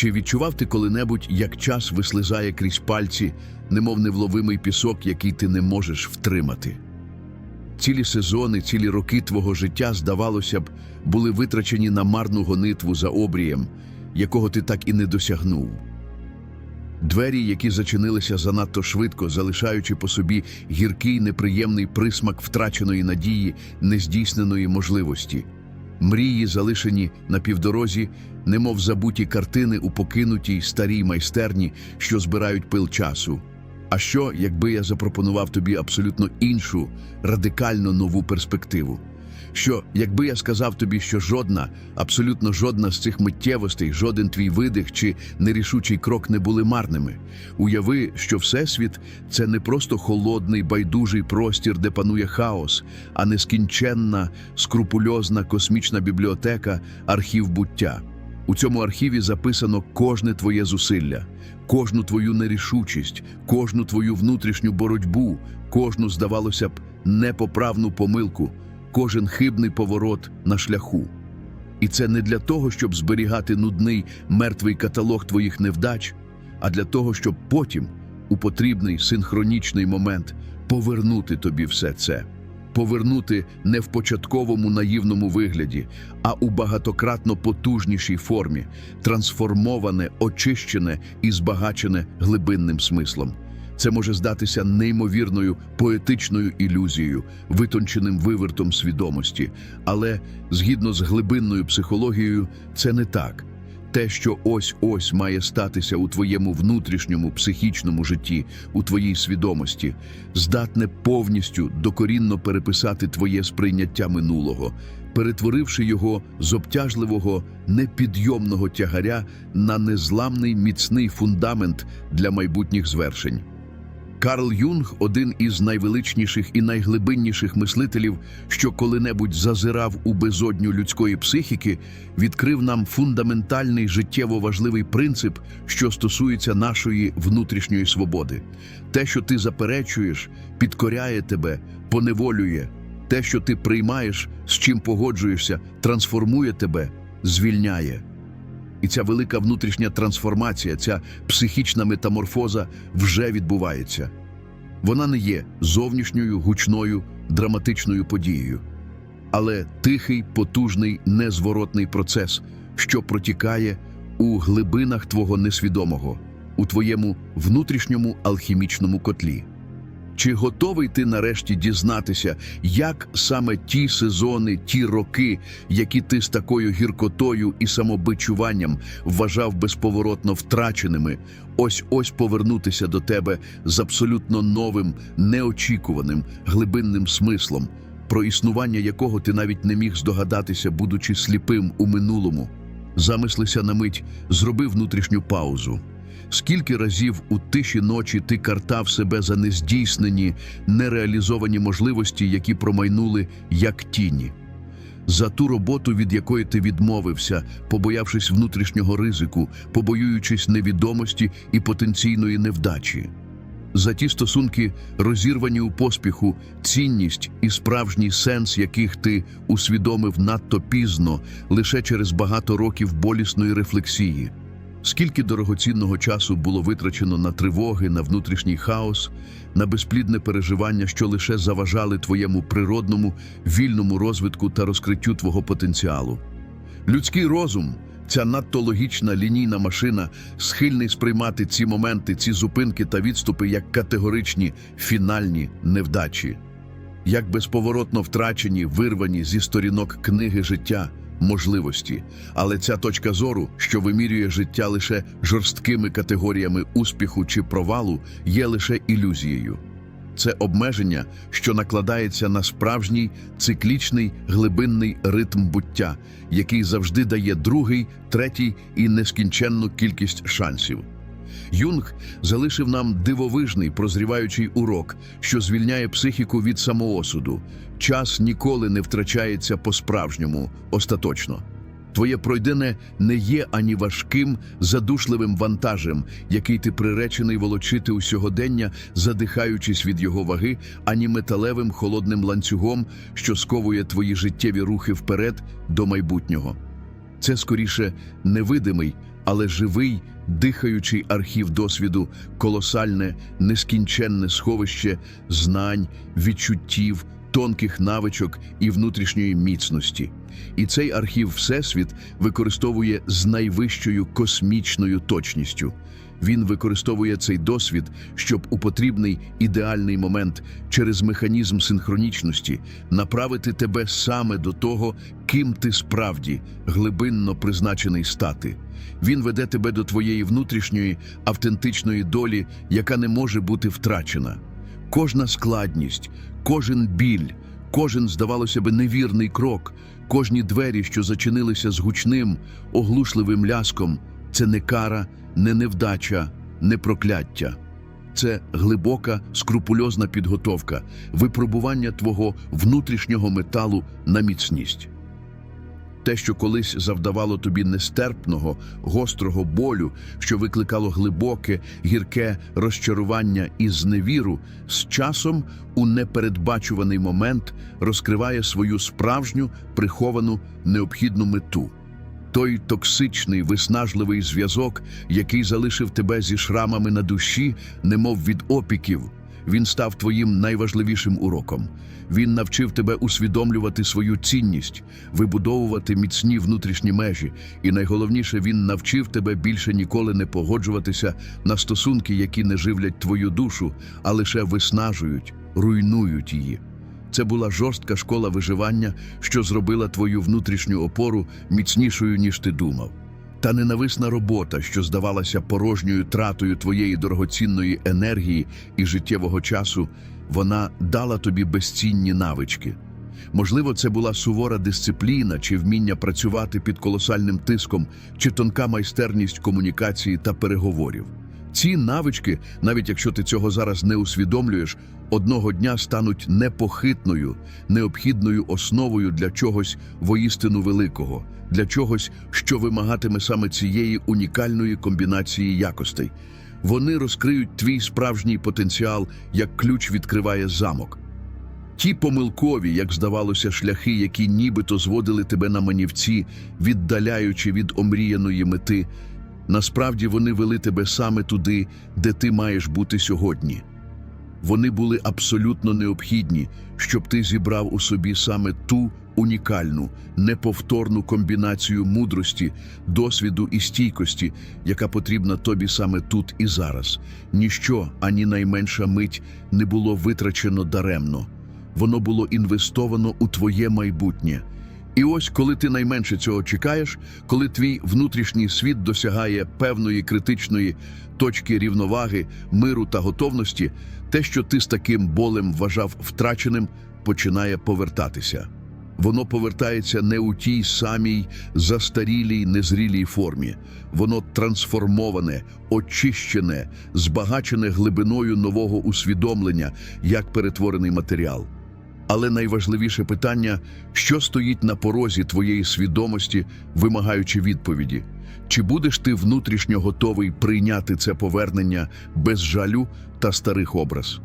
Чи відчував ти коли-небудь, як час вислизає крізь пальці, немов невловимий пісок, який ти не можеш втримати? Цілі сезони, цілі роки твого життя, здавалося б, були витрачені на марну гонитву за обрієм, якого ти так і не досягнув. Двері, які зачинилися занадто швидко, залишаючи по собі гіркий неприємний присмак втраченої надії, нездійсненої можливості. Мрії, залишені на півдорозі, немов забуті картини у покинутій старій майстерні, що збирають пил часу. А що, якби я запропонував тобі абсолютно іншу, радикально нову перспективу? Що, якби я сказав тобі, що жодна, абсолютно жодна з цих миттєвостей, жоден твій видих чи нерішучий крок не були марними? Уяви, що Всесвіт це не просто холодний, байдужий простір, де панує хаос, а нескінченна, скрупульозна космічна бібліотека, архів буття. У цьому архіві записано кожне твоє зусилля, кожну твою нерішучість, кожну твою внутрішню боротьбу, кожну, здавалося б, непоправну помилку, кожен хибний поворот на шляху. І це не для того, щоб зберігати нудний мертвий каталог твоїх невдач, а для того, щоб потім, у потрібний синхронічний момент, повернути тобі все це. Повернути не в початковому наївному вигляді, а у багатократно потужнішій формі, трансформоване, очищене і збагачене глибинним смислом. Це може здатися неймовірною поетичною ілюзією, витонченим вивертом свідомості, але згідно з глибинною психологією, це не так. Те, що ось-ось має статися у твоєму внутрішньому психічному житті, у твоїй свідомості, здатне повністю докорінно переписати твоє сприйняття минулого, перетворивши його з обтяжливого, непідйомного тягаря на незламний міцний фундамент для майбутніх звершень. Карл Юнг один із найвеличніших і найглибинніших мислителів, що коли-небудь зазирав у безодню людської психіки, відкрив нам фундаментальний життєво важливий принцип, що стосується нашої внутрішньої свободи. Те, що ти заперечуєш, підкоряє тебе, поневолює. Те, що ти приймаєш, з чим погоджуєшся, трансформує тебе, звільняє. І ця велика внутрішня трансформація, ця психічна метаморфоза вже відбувається. Вона не є зовнішньою, гучною, драматичною подією, але тихий, потужний, незворотний процес, що протікає у глибинах твого несвідомого, у твоєму внутрішньому алхімічному котлі. Чи готовий ти нарешті дізнатися, як саме ті сезони, ті роки, які ти з такою гіркотою і самобичуванням вважав безповоротно втраченими, ось ось повернутися до тебе з абсолютно новим, неочікуваним, глибинним смислом, про існування якого ти навіть не міг здогадатися, будучи сліпим у минулому? Замислися на мить, зроби внутрішню паузу. Скільки разів у тиші ночі ти картав себе за нездійснені, нереалізовані можливості, які промайнули як тіні? За ту роботу, від якої ти відмовився, побоявшись внутрішнього ризику, побоюючись невідомості і потенційної невдачі. За ті стосунки, розірвані у поспіху, цінність і справжній сенс, яких ти усвідомив надто пізно, лише через багато років болісної рефлексії. Скільки дорогоцінного часу було витрачено на тривоги, на внутрішній хаос, на безплідне переживання, що лише заважали твоєму природному, вільному розвитку та розкриттю твого потенціалу. Людський розум, ця надто логічна лінійна машина, схильний сприймати ці моменти, ці зупинки та відступи як категоричні фінальні невдачі, як безповоротно втрачені, вирвані зі сторінок книги життя можливості. Але ця точка зору, що вимірює життя лише жорсткими категоріями успіху чи провалу, є лише ілюзією. Це обмеження, що накладається на справжній циклічний глибинний ритм буття, який завжди дає другий, третій і нескінченну кількість шансів. Юнг залишив нам дивовижний прозріваючий урок, що звільняє психіку від самоосуду. Час ніколи не втрачається по-справжньому, остаточно. Твоє пройдене не є ані важким, задушливим вантажем, який ти приречений волочити у сьогодення, задихаючись від його ваги, ані металевим холодним ланцюгом, що сковує твої життєві рухи вперед до майбутнього. Це скоріше невидимий, але живий, дихаючий архів досвіду, колосальне, нескінченне сховище знань, відчуттів, тонких навичок і внутрішньої міцності. І цей архів Всесвіт використовує з найвищою космічною точністю. Він використовує цей досвід, щоб у потрібний ідеальний момент через механізм синхронічності направити тебе саме до того, ким ти справді глибинно призначений стати. Він веде тебе до твоєї внутрішньої автентичної долі, яка не може бути втрачена. Кожна складність, кожен біль, кожен, здавалося би, невірний крок, кожні двері, що зачинилися з гучним, оглушливим ляском, це не кара, не невдача, не прокляття. Це глибока, скрупульозна підготовка, випробування твого внутрішнього металу на міцність. Те, що колись завдавало тобі нестерпного, гострого болю, що викликало глибоке, гірке розчарування і зневіру, з часом у непередбачуваний момент розкриває свою справжню приховану необхідну мету. Той токсичний, виснажливий зв'язок, який залишив тебе зі шрамами на душі, немов від опіків, він став твоїм найважливішим уроком. Він навчив тебе усвідомлювати свою цінність, вибудовувати міцні внутрішні межі, і найголовніше, він навчив тебе більше ніколи не погоджуватися на стосунки, які не живлять твою душу, а лише виснажують, руйнують її. Це була жорстка школа виживання, що зробила твою внутрішню опору міцнішою, ніж ти думав. Та ненависна робота, що здавалася порожньою тратою твоєї дорогоцінної енергії і життєвого часу, вона дала тобі безцінні навички. Можливо, це була сувора дисципліна чи вміння працювати під колосальним тиском, чи тонка майстерність комунікації та переговорів. Ці навички, навіть якщо ти цього зараз не усвідомлюєш, одного дня стануть непохитною, необхідною основою для чогось воістину великого, для чогось, що вимагатиме саме цієї унікальної комбінації якостей. Вони розкриють твій справжній потенціал, як ключ відкриває замок. Ті помилкові, як здавалося, шляхи, які нібито зводили тебе на манівці, віддаляючи від омріяної мети, насправді вони вели тебе саме туди, де ти маєш бути сьогодні. Вони були абсолютно необхідні, щоб ти зібрав у собі саме ту унікальну, неповторну комбінацію мудрості, досвіду і стійкості, яка потрібна тобі саме тут і зараз. Ніщо, ані найменша мить не було витрачено даремно. Воно було інвестовано у твоє майбутнє. І ось, коли ти найменше цього чекаєш, коли твій внутрішній світ досягає певної критичної точки рівноваги, миру та готовності, те, що ти з таким болем вважав втраченим, починає повертатися. Воно повертається не у тій самій застарілій, незрілій формі. Воно трансформоване, очищене, збагачене глибиною нового усвідомлення, як перетворений матеріал. Але найважливіше питання, що стоїть на порозі твоєї свідомості, вимагаючи відповіді. Чи будеш ти внутрішньо готовий прийняти це повернення без жалю та старих образ?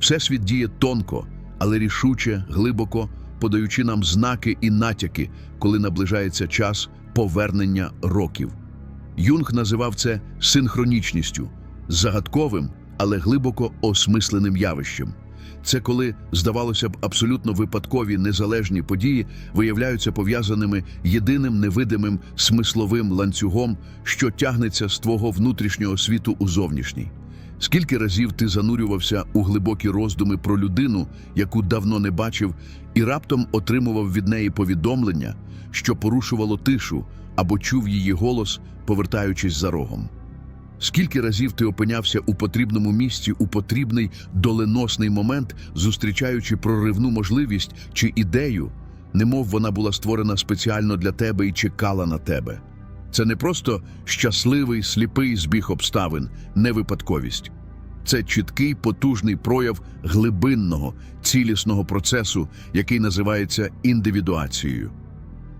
Всесвіт діє тонко, але рішуче, глибоко, подаючи нам знаки і натяки, коли наближається час повернення років. Юнг називав це синхронічністю, загадковим, але глибоко осмисленим явищем. Це коли, здавалося б, абсолютно випадкові незалежні події виявляються пов'язаними єдиним невидимим смисловим ланцюгом, що тягнеться з твого внутрішнього світу у зовнішній. Скільки разів ти занурювався у глибокі роздуми про людину, яку давно не бачив, і раптом отримував від неї повідомлення, що порушувало тишу або чув її голос, повертаючись за рогом. Скільки разів ти опинявся у потрібному місці у потрібний доленосний момент, зустрічаючи проривну можливість чи ідею, немов вона була створена спеціально для тебе і чекала на тебе. Це не просто щасливий сліпий збіг обставин, не випадковість. Це чіткий потужний прояв глибинного, цілісного процесу, який називається індивідуацією.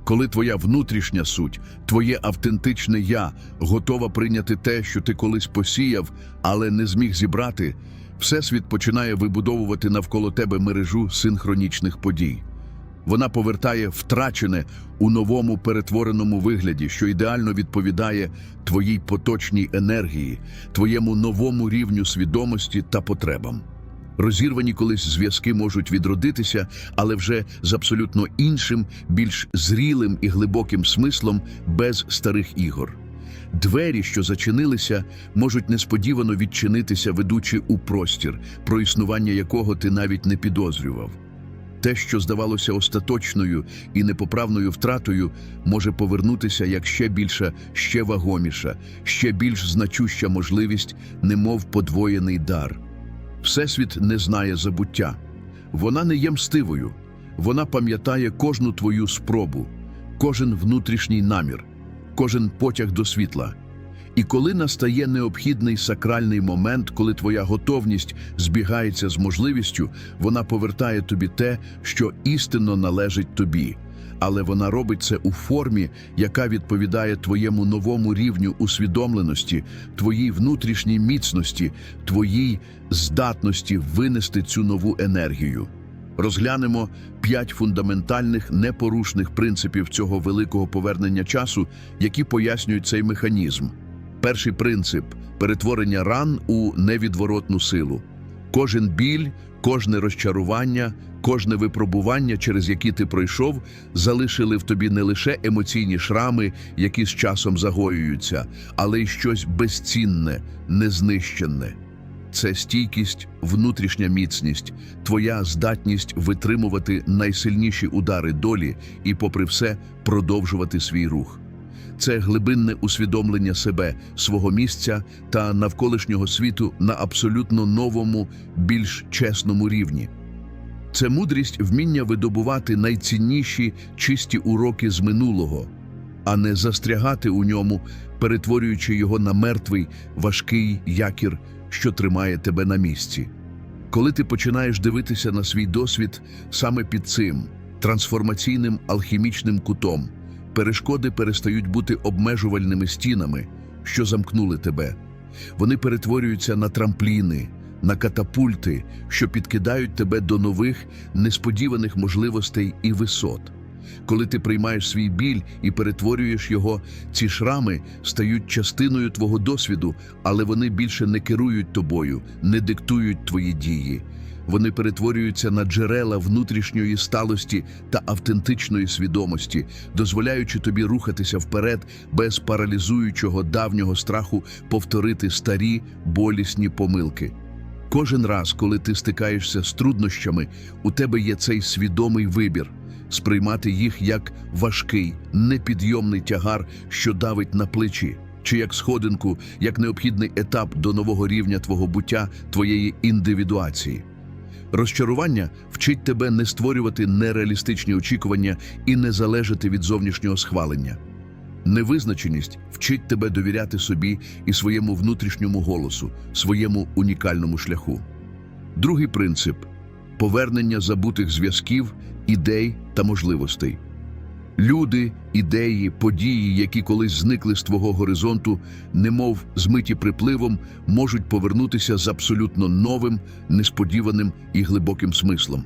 Коли твоя внутрішня суть, твоє автентичне я готова прийняти те, що ти колись посіяв, але не зміг зібрати, Всесвіт починає вибудовувати навколо тебе мережу синхронічних подій. Вона повертає втрачене у новому перетвореному вигляді, що ідеально відповідає твоїй поточній енергії, твоєму новому рівню свідомості та потребам. Розірвані колись зв'язки можуть відродитися, але вже з абсолютно іншим, більш зрілим і глибоким смислом без старих ігор. Двері, що зачинилися, можуть несподівано відчинитися, ведучи у простір, про існування якого ти навіть не підозрював. Те, що здавалося остаточною і непоправною втратою, може повернутися як ще більша, ще вагоміша, ще більш значуща можливість, немов подвоєний дар. Всесвіт не знає забуття. Вона не є мстивою. Вона пам'ятає кожну твою спробу, кожен внутрішній намір, кожен потяг до світла. І коли настає необхідний сакральний момент, коли твоя готовність збігається з можливістю, вона повертає тобі те, що істинно належить тобі. Але вона робить це у формі, яка відповідає твоєму новому рівню усвідомленості, твоїй внутрішній міцності, твоїй здатності винести цю нову енергію. Розглянемо п'ять фундаментальних непорушних принципів цього великого повернення часу, які пояснюють цей механізм. Перший принцип перетворення ран у невідворотну силу. Кожен біль, кожне розчарування, кожне випробування, через які ти пройшов, залишили в тобі не лише емоційні шрами, які з часом загоюються, але й щось безцінне, незнищенне. Це стійкість, внутрішня міцність, твоя здатність витримувати найсильніші удари долі і, попри все, продовжувати свій рух. Це глибинне усвідомлення себе, свого місця та навколишнього світу на абсолютно новому, більш чесному рівні. Це мудрість вміння видобувати найцінніші чисті уроки з минулого, а не застрягати у ньому, перетворюючи його на мертвий, важкий якір, що тримає тебе на місці. Коли ти починаєш дивитися на свій досвід саме під цим трансформаційним алхімічним кутом, перешкоди перестають бути обмежувальними стінами, що замкнули тебе. Вони перетворюються на трампліни, на катапульти, що підкидають тебе до нових, несподіваних можливостей і висот. Коли ти приймаєш свій біль і перетворюєш його, ці шрами стають частиною твого досвіду, але вони більше не керують тобою, не диктують твої дії. Вони перетворюються на джерела внутрішньої сталості та автентичної свідомості, дозволяючи тобі рухатися вперед без паралізуючого давнього страху повторити старі болісні помилки. Кожен раз, коли ти стикаєшся з труднощами, у тебе є цей свідомий вибір сприймати їх як важкий, непідйомний тягар, що давить на плечі, чи як сходинку, як необхідний етап до нового рівня твого буття, твоєї індивідуації. Розчарування вчить тебе не створювати нереалістичні очікування і не залежати від зовнішнього схвалення. Невизначеність вчить тебе довіряти собі і своєму внутрішньому голосу, своєму унікальному шляху. Другий принцип повернення забутих зв'язків, ідей та можливостей. Люди, ідеї, події, які колись зникли з твого горизонту, немов змиті припливом, можуть повернутися з абсолютно новим, несподіваним і глибоким смислом.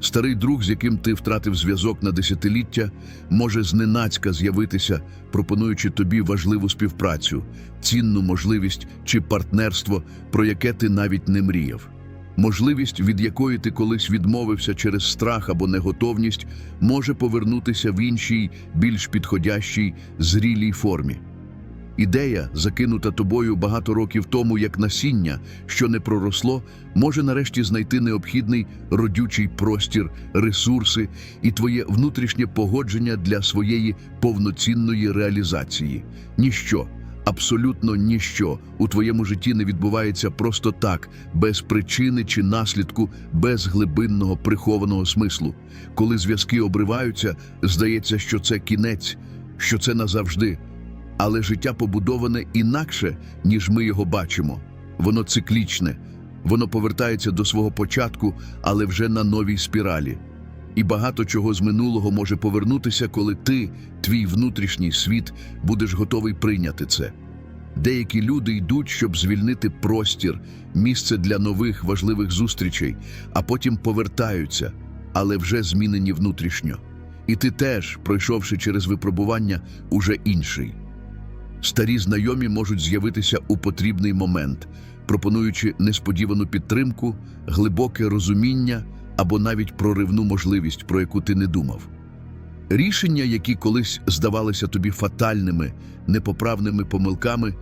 Старий друг, з яким ти втратив зв'язок на десятиліття, може зненацька з'явитися, пропонуючи тобі важливу співпрацю, цінну можливість чи партнерство, про яке ти навіть не мріяв. Можливість, від якої ти колись відмовився через страх або неготовність, може повернутися в іншій, більш підходящій, зрілій формі. Ідея, закинута тобою багато років тому як насіння, що не проросло, може нарешті знайти необхідний родючий простір, ресурси і твоє внутрішнє погодження для своєї повноцінної реалізації. Ніщо, абсолютно ніщо у твоєму житті не відбувається просто так, без причини чи наслідку, без глибинного прихованого смислу. Коли зв'язки обриваються, здається, що це кінець, що це назавжди. Але життя побудоване інакше, ніж ми його бачимо. Воно циклічне, воно повертається до свого початку, але вже на новій спіралі. І багато чого з минулого може повернутися, коли ти, твій внутрішній світ, будеш готовий прийняти це. Деякі люди йдуть, щоб звільнити простір, місце для нових важливих зустрічей, а потім повертаються, але вже змінені внутрішньо. І ти теж, пройшовши через випробування, уже інший. Старі знайомі можуть з'явитися у потрібний момент, пропонуючи несподівану підтримку, глибоке розуміння або навіть проривну можливість, про яку ти не думав. Рішення, які колись здавалися тобі фатальними, непоправними помилками,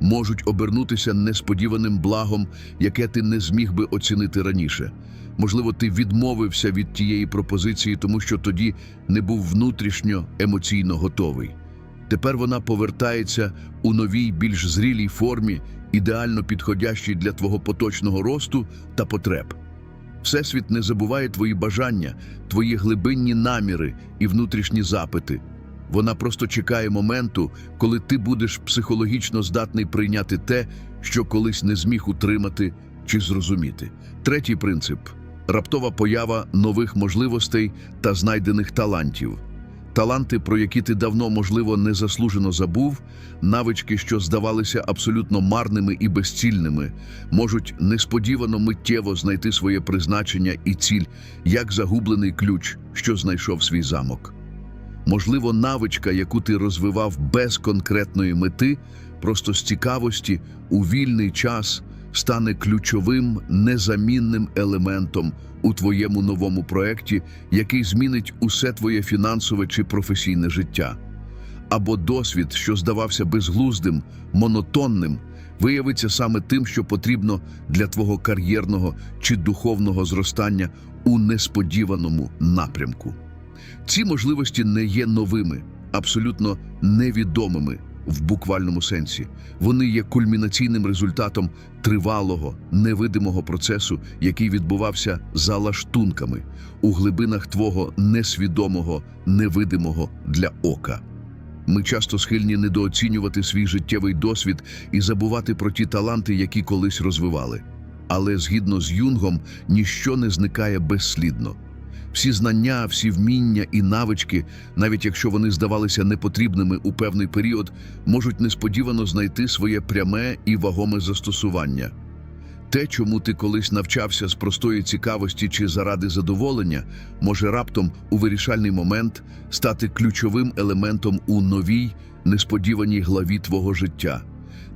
можуть обернутися несподіваним благом, яке ти не зміг би оцінити раніше. Можливо, ти відмовився від тієї пропозиції, тому що тоді не був внутрішньо емоційно готовий. Тепер вона повертається у новій, більш зрілій формі, ідеально підходящій для твого поточного росту та потреб. Всесвіт не забуває твої бажання, твої глибинні наміри і внутрішні запити. Вона просто чекає моменту, коли ти будеш психологічно здатний прийняти те, що колись не зміг утримати чи зрозуміти. Третій принцип раптова поява нових можливостей та знайдених талантів. Таланти, про які ти давно, можливо, незаслужено забув, навички, що здавалися абсолютно марними і безцільними, можуть несподівано миттєво знайти своє призначення і ціль, як загублений ключ, що знайшов свій замок. Можливо, навичка, яку ти розвивав без конкретної мети, просто з цікавості у вільний час стане ключовим незамінним елементом у твоєму новому проєкті, який змінить усе твоє фінансове чи професійне життя. Або досвід, що здавався безглуздим, монотонним, виявиться саме тим, що потрібно для твого кар'єрного чи духовного зростання у несподіваному напрямку. Ці можливості не є новими, абсолютно невідомими в буквальному сенсі. Вони є кульмінаційним результатом тривалого, невидимого процесу, який відбувався за лаштунками у глибинах твого несвідомого, невидимого для ока. Ми часто схильні недооцінювати свій життєвий досвід і забувати про ті таланти, які колись розвивали. Але згідно з Юнгом, ніщо не зникає безслідно. Всі знання, всі вміння і навички, навіть якщо вони здавалися непотрібними у певний період, можуть несподівано знайти своє пряме і вагоме застосування. Те, чому ти колись навчався з простої цікавості чи заради задоволення, може раптом у вирішальний момент стати ключовим елементом у новій, несподіваній главі твого життя.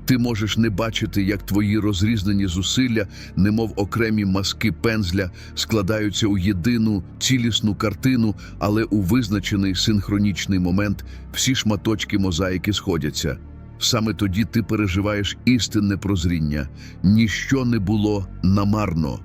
Ти можеш не бачити, як твої розрізнені зусилля, немов окремі маски пензля, складаються у єдину цілісну картину, але у визначений синхронічний момент всі шматочки мозаїки сходяться. Саме тоді ти переживаєш істинне прозріння. Ніщо не було намарно.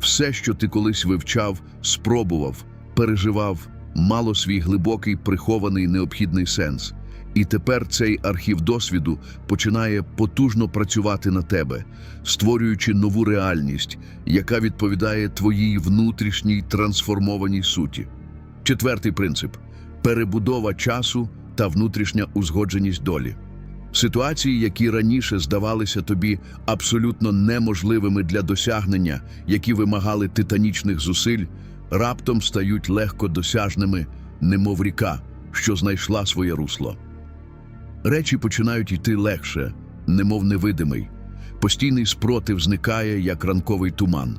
Все, що ти колись вивчав, спробував, переживав, мало свій глибокий прихований необхідний сенс. І тепер цей архів досвіду починає потужно працювати на тебе, створюючи нову реальність, яка відповідає твоїй внутрішній трансформованій суті. Четвертий принцип перебудова часу та внутрішня узгодженість долі. Ситуації, які раніше здавалися тобі абсолютно неможливими для досягнення, які вимагали титанічних зусиль, раптом стають легко досяжними, немов ріка, що знайшла своє русло. Речі починають йти легше, немов невидимий. Постійний спротив зникає, як ранковий туман.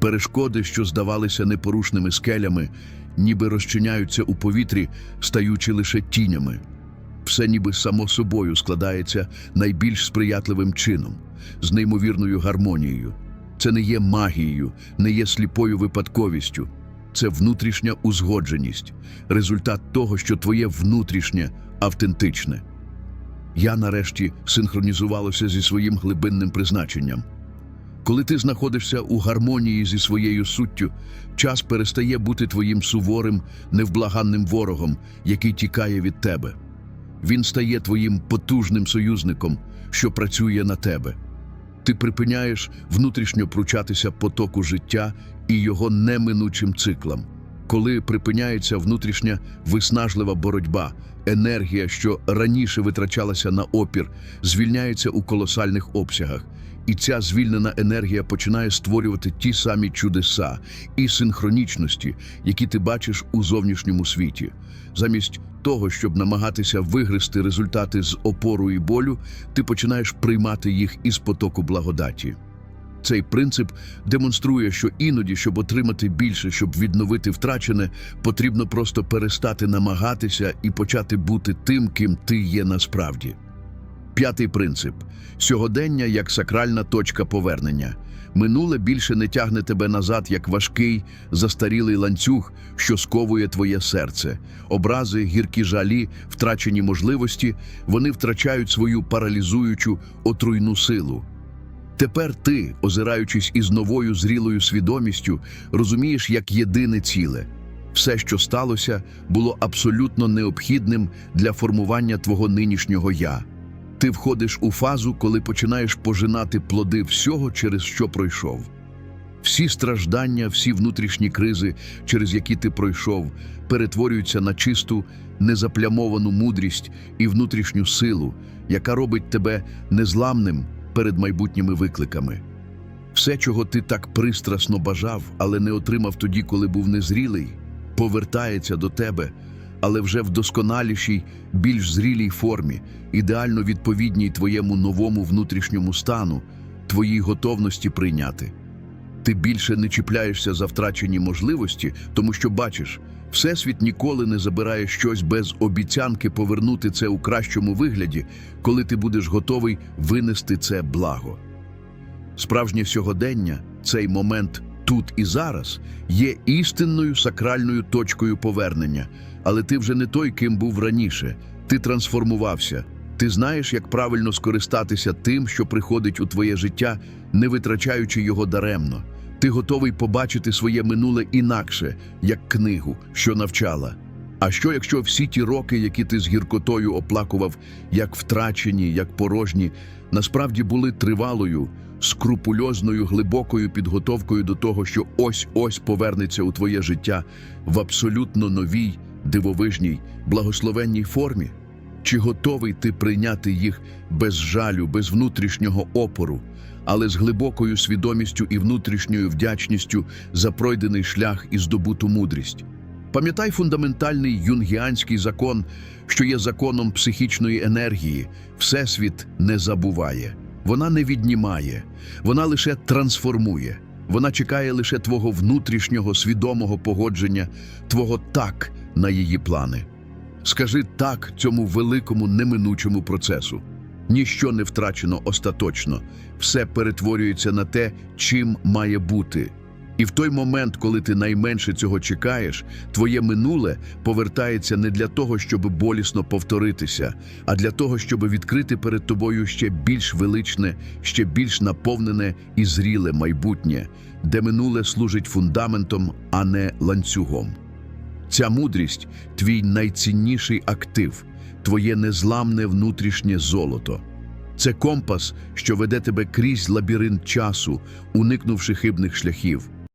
Перешкоди, що здавалися непорушними скелями, ніби розчиняються у повітрі, стаючи лише тінями. Все ніби само собою складається найбільш сприятливим чином, з неймовірною гармонією. Це не є магією, не є сліпою випадковістю. Це внутрішня узгодженість, результат того, що твоє внутрішнє автентичне. Я нарешті синхронізувалося зі своїм глибинним призначенням. Коли ти знаходишся у гармонії зі своєю суттю, час перестає бути твоїм суворим, невблаганним ворогом, який тікає від тебе. Він стає твоїм потужним союзником, що працює на тебе. Ти припиняєш внутрішньо пручатися потоку життя і його неминучим циклам. Коли припиняється внутрішня виснажлива боротьба, енергія, що раніше витрачалася на опір, звільняється у колосальних обсягах. І ця звільнена енергія починає створювати ті самі чудеса і синхронічності, які ти бачиш у зовнішньому світі. Замість того, щоб намагатися вигризти результати з опору і болю, ти починаєш приймати їх із потоку благодаті. Цей принцип демонструє, що іноді, щоб отримати більше, щоб відновити втрачене, потрібно просто перестати намагатися і почати бути тим, ким ти є насправді. П'ятий принцип сьогодення як сакральна точка повернення. Минуле більше не тягне тебе назад як важкий, застарілий ланцюг, що сковує твоє серце. Образи, гіркі жалі, втрачені можливості, вони втрачають свою паралізуючу отруйну силу. Тепер ти, озираючись із новою зрілою свідомістю, розумієш як єдине ціле. Все, що сталося, було абсолютно необхідним для формування твого нинішнього я. Ти входиш у фазу, коли починаєш пожинати плоди всього, через що пройшов. Всі страждання, всі внутрішні кризи, через які ти пройшов, перетворюються на чисту, незаплямовану мудрість і внутрішню силу, яка робить тебе незламним перед майбутніми викликами. Все, чого ти так пристрасно бажав, але не отримав тоді, коли був незрілий, повертається до тебе, але вже в досконалішій, більш зрілій формі, ідеально відповідній твоєму новому внутрішньому стану, твоїй готовності прийняти. Ти більше не чіпляєшся за втрачені можливості, тому що бачиш, Всесвіт ніколи не забирає щось без обіцянки повернути це у кращому вигляді, коли ти будеш готовий винести це благо. Справжнє сьогодення, цей момент тут і зараз, є істинною сакральною точкою повернення, але ти вже не той, ким був раніше. Ти трансформувався. Ти знаєш, як правильно скористатися тим, що приходить у твоє життя, не витрачаючи його даремно. Ти готовий побачити своє минуле інакше, як книгу, що навчала. А що, якщо всі ті роки, які ти з гіркотою оплакував, як втрачені, як порожні, насправді були тривалою, скрупульозною, глибокою підготовкою до того, що ось-ось повернеться у твоє життя в абсолютно новій, дивовижній, благословенній формі? Чи готовий ти прийняти їх без жалю, без внутрішнього опору, але з глибокою свідомістю і внутрішньою вдячністю за пройдений шлях і здобуту мудрість? Пам'ятай фундаментальний юнгіанський закон, що є законом психічної енергії. Всесвіт не забуває, вона не віднімає, вона лише трансформує. Вона чекає лише твого внутрішнього свідомого погодження, твого так на її плани. Скажи так цьому великому неминучому процесу. Ніщо не втрачено остаточно, все перетворюється на те, чим має бути. І в той момент, коли ти найменше цього чекаєш, твоє минуле повертається не для того, щоб болісно повторитися, а для того, щоб відкрити перед тобою ще більш величне, ще більш наповнене і зріле майбутнє, де минуле служить фундаментом, а не ланцюгом. Ця мудрість твій найцінніший актив, твоє незламне внутрішнє золото. Це компас, що веде тебе крізь лабіринт часу, уникнувши хибних шляхів.